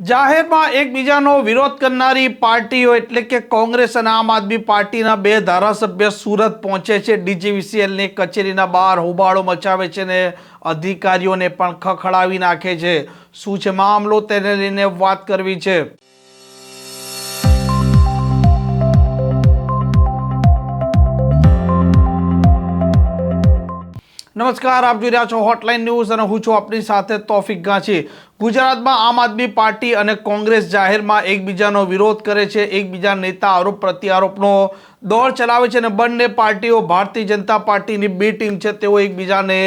જાહેરમાં એકબીજાનો વિરોધ કરનારી પાર્ટીઓ એટલે કે કોંગ્રેસ અને આમ આદમી પાર્ટીના બે ધારાસભ્ય સુરત પહોંચે છે. ડીજીવીસીએલની કચેરીના બહાર હોબાળો મચાવે છે ને અધિકારીઓને પણ ખખડાવી નાખે છે. શું છે? મામલો તેને લઈને વાત કરવી છે. નમસ્કાર, આપ જોઈ રહ્યા છો હોટલાઇન ન્યૂઝ અને હું છું આપની સાથે તોફિક ગાંચી ગુજરાતમાં આમ આદમી પાર્ટી અને કોંગ્રેસ જાહેરમાં એકબીજાનો વિરોધ કરે છે. એકબીજા નેતા આરોપ પ્રત્યારોપનો દોર ચલાવે છે અને બંને પાર્ટીઓ ભારતીય જનતા પાર્ટીની બે ટીમ છે. તેઓ એકબીજાને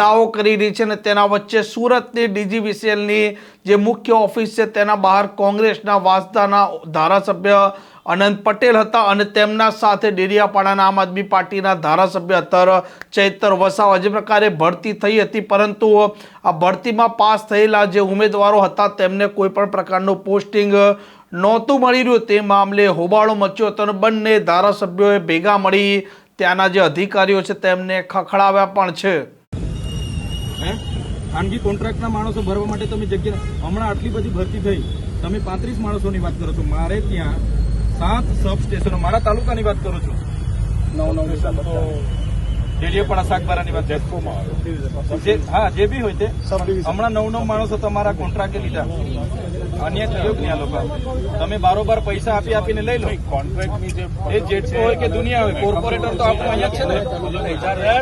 દાવો કરી રહી છે અને તેના વચ્ચે સુરતની ડીજીવીસીએલની જે મુખ્ય ઓફિસ છે, તેના બહાર કોંગ્રેસના વાસદાના ધારાસભ્ય અનંત પટેલ હતા અને તેમના સાથે ડેરિયાપાડાના આમ આદમી પાર્ટીના ધારાસભ્ય અતર ચૈતર વસાવા. જે પ્રકારે ભરતી થઈ હતી, પરંતુ આ ભરતીમાં પાસ થયેલા જે ઉમેદવારો હતા, તેમને કોઈપણ પ્રકારનું પોસ્ટિંગ નહોતું મળી રહ્યું. તે મામલે હોબાળો મચ્યો હતો અને બંને ધારાસભ્યોએ ભેગા મળી ત્યાંના જે અધિકારીઓ છે, તેમને ખખડાવ્યા પણ છે. ખાનગી કોન્ટ્રાક્ટના માણસો ભરવા માટે તમે જગ્યા હમણાં આટલી બધી ભરતી થઈ. તમે પાંત્રીસ માણસોની વાત કરો છો. મારે ત્યાં સાત સબ સ્ટેશનો મારા તાલુકાની વાત કરું છું. નવ નવ ડેડિયાપાડા શાકબારાની વાત જેટકોમાં હા જે બી હોય તે. હમણાં નવ નવ માણસો તમારા કોન્ટ્રાક્ટે લીધા. અન્ય આ લોકો. તમે બારોબાર પૈસા આપી આપીને લઈ લો. કોન્ટ્રાક્ટની એ જેટકો હોય કે દુનિયા હોય. કોર્પોરેટર તો આપણું અહીંયા છે ને.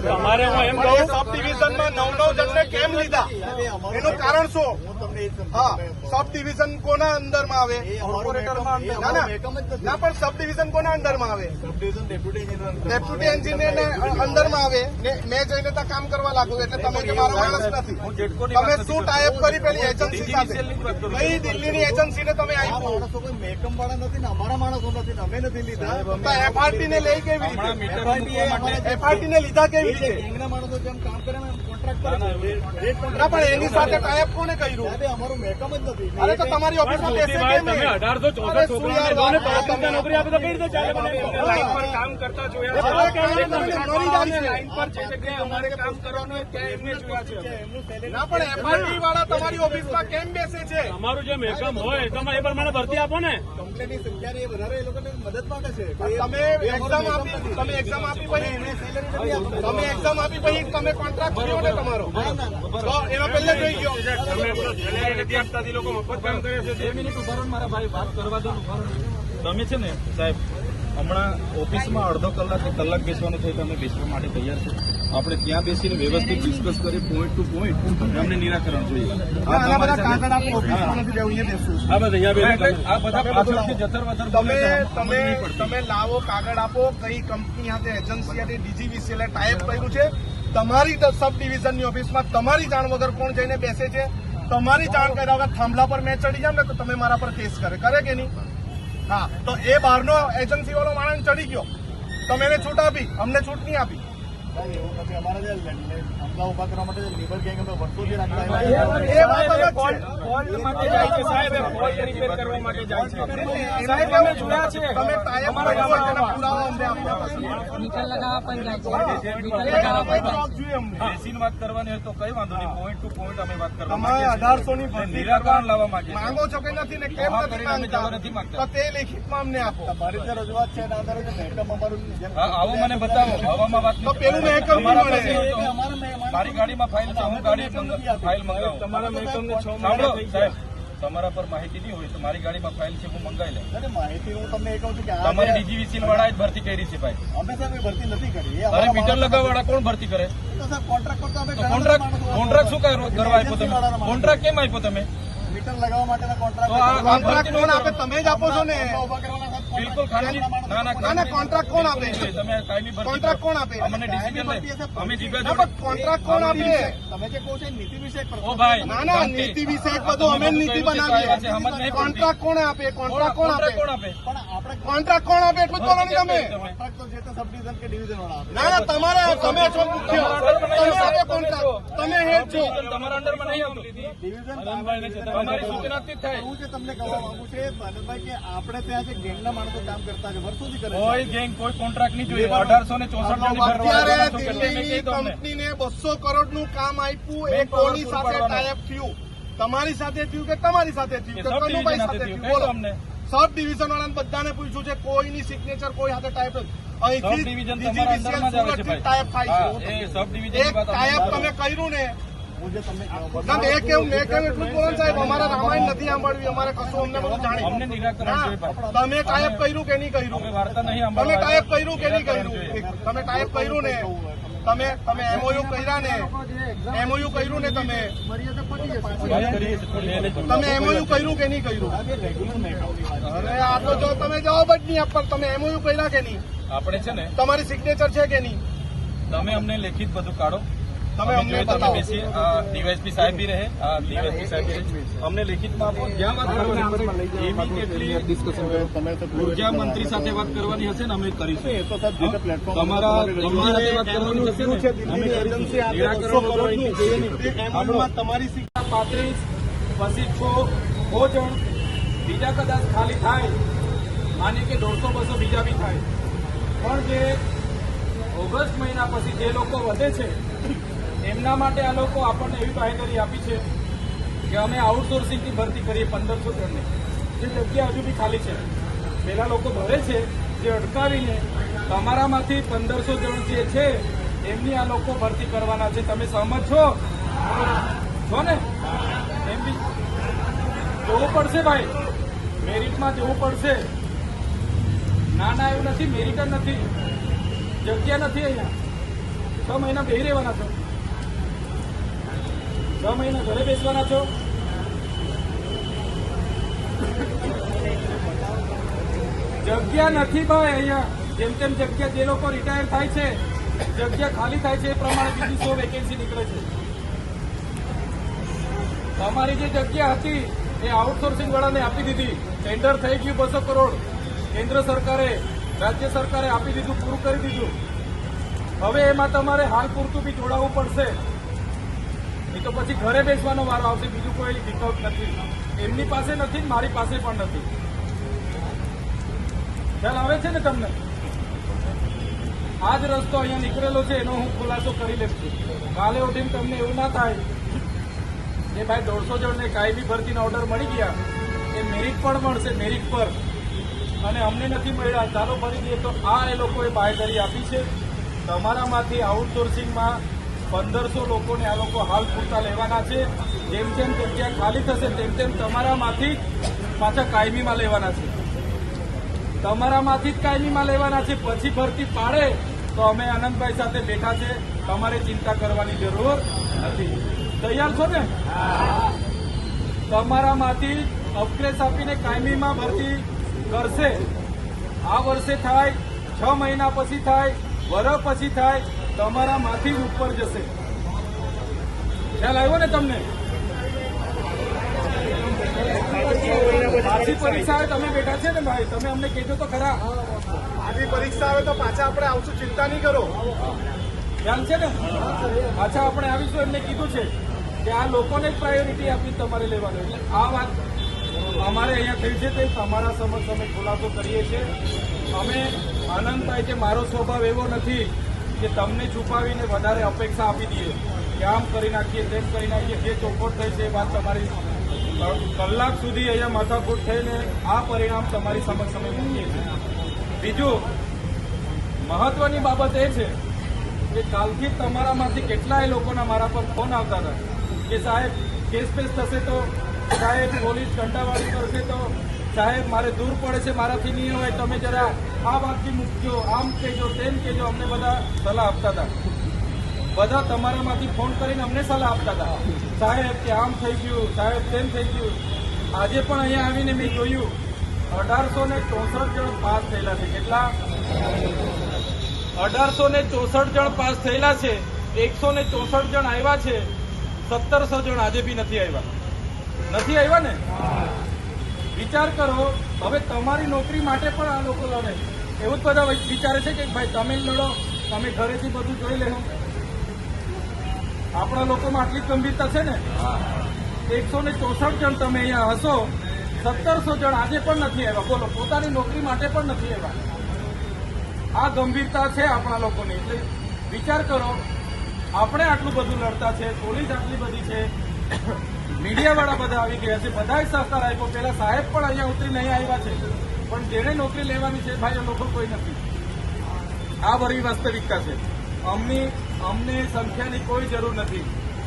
તમારે હું એમ કહું? સબ ડિવિઝનમાં નવ નવ જણને કેમ લીધા? એનું કારણ શું? સબ ડિવિઝન કોના અંદરમાં આવે? કોર્પોરેટરમાં. ના પણ સબ ડિવિઝન કોના અંદરમાં આવે? ડેપ્યુટી એન્જિનિયર ને અંદરમાં આવે. મેં જઈને ત્યાં કામ કરવા લાગુ એટલે તમે મારો માણસ નથી. તમે શું ટાઈપ કરી પેલી એજન્સી સાથે. કઈ દિલ્હીની એજન્સીને તમે માણસો કોઈ મેકમ વાળા નથી ને અમારા માણસો નથી ને અમે નથી લીધા. એફઆરટી ને લઈ કેવી રીતે? એફઆરટી ને લીધા કેવી રીતે? જેમ કામ કરે એમ કોન્ટ્રાક્ટ કરે છે. રેટ કોન્ટ્રાક્ટ ના પણ એની સાથે ટાઈપ કોને કર્યું? અમારું મેકમ જ નથી. અરે તો તમારી ઓફિસમાં બેસે કેમ નહીં? અરે શું યાર વાત કરો નોકરી આપે તો કઈ રીતે ચાલે? મને લાઈન પર કામ કરતા જોયા હવે કહેવાનું તમને મરી જાય છે. લાઈન પર જે જગ્યાએ અમારે કામ કરવાનું હોય ત્યાં એમને જોયા છે ના પણ એફઆરટી વાળા તમારી ઓફિસમાં કેમ બેસે છે? અમારું જે મેકમ હોય તમે એ પ્રમાણે ભરતી આપો ને. કંપનીની સંખ્યા એ વધારે એ લોકોને મદદ માંગે છે. તમે એક્ઝામ આપી તમે એક્ઝામ આપી પછી. તમે એક્ઝામ આપી પછી તમે કોન્ટ્રાક્ટ કર્યો ને તમારો? તો એનો પહેલે જોઈ ગયો. તમે લોકો મફત કામ કરે છે. બે મિનિટ ઊભા ને મારા ભાઈ વાત કરવા દો ને ઊભા રહો. ને. તમે છે ને સાહેબ હમણાં ઓફિસમાં અડધો કલાક કલાક બેસવાનું થયું તમે બેસવા માટે તૈયાર છો આપણે ત્યાં બેસીને વ્યવસ્થિત ડિસ્કસ કરી પોઈન્ટ ટુ પોઈન્ટ અમને નિરાકરણ જોઈએ. આ બધા. આ પાછળથી જતર વતર તમે તમે તમે લાવો કાગળ આપો. કઈ કંપની સાથે એજન્સી સાથે ડીજીવીસીએલ ટાઈપ કર્યું છે. તમારી સબ ડિવિઝનની ઓફિસમાં તમારી જાણ વગર કોણ જઈને બેસે છે? તમારી જાણ કર્યા વગર થાંભલા પર મેં ચડી જામ ને તો તમે મારા પર કેસ કરે. કરે કે નહીં? હા, તો એ બહારનો એજન્સી વાળો માણસ ચડી ગયો. તમે એને છૂટ આપી, અમને છૂટ નહીં આપી. એવું નથી. અમારા જે ધંધા ઊભા કરવા માટે લેબર ગેંગ અમે વર્ષોથી રાખતા વાત અલગ છે. ફોલ્ટ માટે જાય છે સાહેબ એ ફોલ્ટ રિપેર કરવા માટે જાય છે. એના સાહેબ અમે જોયા છે. તમે ટાઈપ કર્યો હોય તેના પુરાવા અમને આપવા પડશે. એ આપણે જવાબ જોઈએ અમને. બેસીને વાત કરવાની તો કઈ વાંધો નહીં. પોઈન્ટ ટુ પોઈન્ટ અમે તમે માંગીએ અઢારસો ની ભરતી નિરાકરણ લાવવા માંગીએ માંગો છો કે નથી ને કેમ નથી કરીને અમે નથી માંગતા. તો તે લેખિતમાં અમને આપો. મારી જે રજૂઆત છે એના આધારે આવો મને બતાવો. હવામાં વાત પેલું તમારા મળે. પાસે હોય તો અમારા મેં- મારી ગાડીમાં ફાઇલ છે હું ગાડી ફાઇલ મંગાવું. તમારા મેકમને છ મહિના સાહેબ. તમારા પર માહિતી નહીં હોય તો મારી ગાડીમાં ફાઇલ છે હું મંગાવી લઉં માહિતી હું તમને એ કહું છું કે તમારી ડીજીવીસીએલ વાળા જ ભરતી કરી છે ભાઈ. અમે સાહેબ ભરતી નથી કરી. અરે મીટર લગાવવા વાળા કોણ ભરતી કરે? કોન્ટ્રાક્ટ કોન્ટ્રાક્ટ શું કરવા આપ્યો તમે? કોન્ટ્રાક્ટ કેમ આપ્યો તમે? મીટર લગાવવા માટેના કોન્ટ્રાક્ટ કોન્ટ્રાક્ટ તમે જ આપો છો ને. ઊભા કરવાના સાહેબ બિલકુલ ખાનગી ના ના ના, ના, કોણ આપે? તમે કાયમી કોન્ટ્રાક્ટ કોણ આપે? અમને ડીસીપીએલ અમે જીવ્યા જોડે. કોન્ટ્રાક્ટ કોણ આપે? તમે જે કહો છો નીતિ વિષયક ઓ ભાઈ ના ના નીતિ વિશે બધું અમે નીતિ બનાવીએ. કોન્ટ્રાક્ટ કોણ આપે? કોન્ટ્રાક્ટ કોણ આપે? કોણ આપે? પણ આપણે કોન્ટ્રાક્ટ કોણ આપે? એટલું જ બોલો ને તમે. કોન્ટ્રાક્ટ તો જે તે સબ ડિવિઝન કે ડિવિઝન વાળા આપે. ના ના તમારે તમે છો મુખ્ય તમે આપો કોન્ટ્રાક્ટ તમે હેડ છો. તમારા અંડરમાં નહીં આવતું. ડિવિઝન તમારી સૂચનાથી થાય. હું જે તમને કહેવા માંગુ છું કે આપણે ત્યાં જે ગેંગના માણસો કામ કરતા છે. વર્ષોથી કરે કોઈ ગેંગ કોઈ કોન્ટ્રાક્ટ નહીં જોઈએ. અઢારસો ને ચોસઠ કંપનીને બસો કરોડનું કામ આપ્યું. એ કોની સાથે ટાઈપ થયું? તમારી સાથે થયું કે તમારી સાથે થયું? કે કનુભાઈ સાથે સાથે થયું? બોલો. સબ ડિવિઝન વાળાને બધાને પૂછ્યું છે કોઈની સિગ્નેચર કોઈ હાથે ટાઈપ ભાઈ. ટાઈપ થાય છે. એક ટાઈપ તમે કર્યું ને તમે ટાઈપ કર્યું કે નહીં કર્યું? તમે ટાઈપ કર્યું કે નહીં કર્યું? તમે ટાઈપ કર્યું ને. તમે તમે એમઓયુ કર્યા ને. એમઓયુ કર્યું ને તમે. તમે એમઓયુ કર્યું કે નહીં કર્યું? અરે આ તો જો તમે જવાબ જ નહીં આપતા તમે એમઓયુ કર્યા કે નહીં? આપણે છે ને તમારી સિગ્નેચર છે કે નહીં? તમે અમને લેખિત બધું કાઢો. તમે અમને તમે ડીવાયસપી સાહેબ બી રહે. ડીવાયસપી સાહેબ અમને લેખિતમાં આપો. જ્યાં વાત કરવાની એવી કેટલી તો ઊર્જા મંત્રી સાથે વાત કરવાની હશે ને અમે કરીશું. એ તો સાહેબ જે પ્લેટફોર્મ તમારા તમારી સાથે વાત કરવાની હશે ને અમે કરીશું. તમારી સિગ્નેચર પાંત્રીસ પછી છ ભોજન બીજા કદાચ ખાલી થાય. માની કે દોઢસો બસો બીજા બી થાય. પણ જે ઓગસ્ટ મહિના પછી જે લોકો વધે છે એમના માટે આ લોકો આપણને એવી બાહેધરી આપી છે કે અમે આઉટસોર્સિંગથી ભરતી કરીએ પંદરસો જણને. જે જગ્યા હજુ બી ખાલી છે. પેલા લોકો ભરે છે, જે અટકાવીને તમારામાંથી પંદરસો જણ જે છે, એમની આ લોકો ભરતી કરવાના છે. તમે સહમત છો? છો ને? એમ બી જોવું પડશે ભાઈ. મેરિટમાં જવું પડશે. ના ના, એવું નથી. મેરિટ નથી. જગ્યા નથી અહીંયા. છ મહિના બે રહેવાના છો. છ મહિના ઘરે બેસવાના છો? જગ્યા નથી ભાઈ અહીંયા. જેમ તેમ જગ્યા જે લોકો રિટાયર થાય છે, જગ્યા ખાલી થાય છે એ પ્રમાણે બીજી સો વેકેન્સી નીકળે છે. તમારી જે જગ્યા હતી, એ આઉટસોર્સિંગ વાળાને આપી દીધી. ટેન્ડર થઈ ગયું બસો કરોડ. કેન્દ્ર સરકારે, રાજ્ય સરકારે આપી દીધું, પૂરું કરી દીધું. હવે એમાં તમારે હાલ પૂરતું બી જોડાવવું પડશે. તો પછી ઘરે બેસવાનો વારો આવશે, બીજું કોઈ વિકલ્પ નથી. એમની પાસે નથી મારી પાસે પણ નથી. ખ્યાલ આવે છે ને તમને? આ જ રસ્તો અહીંયા નીકળેલો છે, એનો હું ખુલાસો કરી લઉં છું. કાલે ઉઠીને તમને એવું ના થાય કે ભાઈ દોઢસો જણને કાયમી ભરતીના ઓર્ડર મળી ગયા, એ મેરિટ પણ મળશે મેરિટ પર. અને અમને નથી મળ્યા. ચાલો ભરી દઈએ તો આ એ લોકોએ બાહેધરી આપી છે. તમારામાંથી આઉટસોર્સિંગમાં પંદરસો લોકોને આ લોકો હાલ પૂરતા લેવાના છે. જેમ જેમ જગ્યા ખાલી થશે, તેમ તેમ તમારામાંથી પાછા કાયમીમાં લેવાના છે. તમારામાંથી જ કાયમીમાં લેવાના છે. પછી ભરતી પાડે તો અમે આનંદભાઈ સાથે બેઠા છે. તમારે ચિંતા કરવાની જરૂર નથી. તૈયાર છો ને? તમારામાંથી અપગ્રેસ આપીને કાયમીમાં ભરતી કરશે. આ વર્ષે થાય, છ મહિના પછી થાય વરસ પછી થાય તમારામાંથી માથી ઉપર જશે. ખ્યાલ આવ્યો ને તમને? પાછી પરીક્ષા આવે તમે બેઠા છે ને ભાઈ તમે અમને કહેજો તો ખરા. આવી પરીક્ષા આવે તો પાછા આપણે આવશું ચિંતા નહીં કરો. ખ્યાલ છે ને? પાછા આપણે આવીશું એમને કીધું છે કે આ લોકોને જ પ્રાયોરિટી આપી તમારે લેવાનું. એટલે આ વાત અમારે અહીંયા થઈ છે તે તમારા સમક્ષ અમે ખુલાસો કરીએ છીએ. અમે આનંદ થાય કે મારો સ્વભાવ એવો નથી કે તમને છુપાવીને વધારે અપેક્ષા આપી દઈએ, કે આમ કરી નાખીએ, તેમ કરી નાખીએ, જે ચોખવટ થઈ છે એ વાત તમારી કલાક સુધી અહીંયા માથાકૂટ થઈને આ પરિણામ તમારી સમક્ષ અમે મૂકીએ છીએ. બીજું, મહત્વની બાબત એ છે કે કાલથી તમારામાંથી કેટલાય લોકોના મારા પર ફોન આવતા હતા, કે સાહેબ, કેસ પેસ થશે તો, સાહેબ, પોલીસ ઘંટાવાળી કરશે તો સાહેબ, મારે દૂર પડે છે, મારાથી નહીં હોય. તમે જરા આ વાતથી મૂકજો આમ કહેજો, તેમ કહેજો. અમને બધા સલાહ આપતા હતા. બધા તમારામાંથી ફોન કરીને અમને સલાહ આપતા હતા. સાહેબ, કે આમ થઈ ગયું, સાહેબ, તેમ થઈ ગયું. આજે પણ અહીંયા આવીને મેં જોયું. અઢારસો ને ચોસઠ જણ પાસ થયેલા છે. કેટલા? અઢારસો ને ચોસઠ જણ પાસ થયેલા છે. એકસો ને ચોસઠ જણ આવ્યા છે. સત્તરસો જણ આજે બી નથી આવ્યા. નથી આવ્યા ને? વિચાર કરો, હવે તમારી નોકરી માટે પણ આ લોકો લડે એવું જ બધા વિચારે છે કે ભાઈ તમે લડો, તમે ઘરેથી બધું જોઈ લેશો આપણા લોકોમાં આટલી ગંભીરતા છે ને? એકસો ને ચોસઠ જણ તમે અહીંયા હશો, સત્તરસો જણ આજે પણ નથી આવ્યા. બોલો, પોતાની નોકરી માટે પણ નથી આવ્યા. આ ગંભીરતા છે આપણા લોકોની. એટલે વિચાર કરો, આપણે આટલું બધું લડતા છે, પોલીસ આટલી બધી છે. મીડિયા વાળા બધા આવી ગયા છે. બધાએ સહકાર આપ્યો. પેલા સાહેબ પણ અહીંયા ઉતરીને નહીં આવ્યા છે. પણ જેને નોકરી લેવાની છે, ભાઈ એ લોકો કોઈ નથી. આ બધી વાસ્તવિકતા છે. અમની, અમને સંખ્યાની કોઈ જરૂર નથી.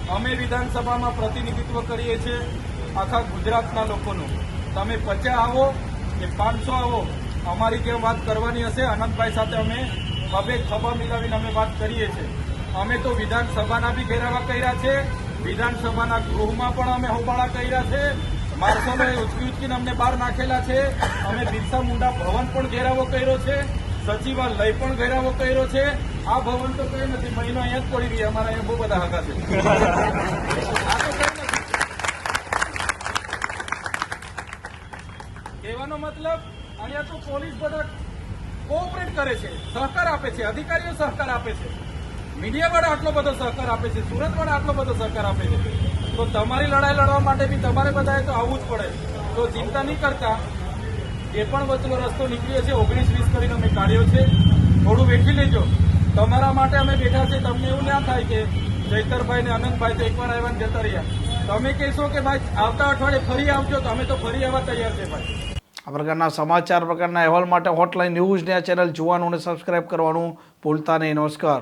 અમે વિધાનસભામાં પ્રતિનિધિત્વ કરીએ છીએ આખા ગુજરાતના લોકોનું. તમે પચાસ આવો કે પાંચસો આવો, અમારી જે વાત કરવાની હશે? અનંતભાઈ સાથે અમે ખભે ખભા મિલાવીને અમે વાત કરીએ છીએ. અમે તો વિધાનસભાના બી ઘેરાવા કર્યા છે. વિધાનસભાના ગૃહમાં પણ અમે હોબાળા કર્યા છે. માણસોને ઉચકી ઉચકીને અમને બહાર નાખેલા છે. અમે બિરસા મુંડા ભવન પણ ઘેરાવો કર્યો છે. સચિવાલય પણ ઘેરાવો કર્યો છે. આ ભવન તો કઈ નથી, મહિનો અહીંયા જ પડી રહી, અમારા અહીંયા બહુ બધા હાકા છે. કહેવાનો મતલબ, અહીંયા તો પોલીસ બધા કોઓપરેટ કરે છે, સહકાર આપે છે, અધિકારીઓ સહકાર આપે છે. મીડિયા વાળા આટલો બધો સહકાર આપે છે, સુરત વાળા આટલો બધો સહકાર આપે છે. તો તમારી લડાઈ લડવા માટે બી તમારે બધાએ તો આવવું જ પડે. તો ચિંતા નહીં કરતા. એ પણ વચ્ચેનો રસ્તો નીકળ્યો છે, ઓગણીસ વીસ કરીને અમે કાઢ્યો છે. થોડું વેઠી લેજો. તમારા માટે અમે બેઠા છે, તમને એવું ના થાય કે જયતરભાઈ ને અનંતભાઈ તો એકવાર આવ્યા ને જતા રહ્યા. તમે કહેશો કે ભાઈ આવતા અઠવાડિયે ફરી આવજો, તો અમે તો ફરી આવવા તૈયાર છે ભાઈ. આ પ્રકારના સમાચાર પ્રકારના અહેવાલ માટે હોટલાઇન ન્યૂઝને આ ચેનલ જોવાનું અને સબસ્ક્રાઇબ કરવાનું ભૂલતા નહીં. નમસ્કાર.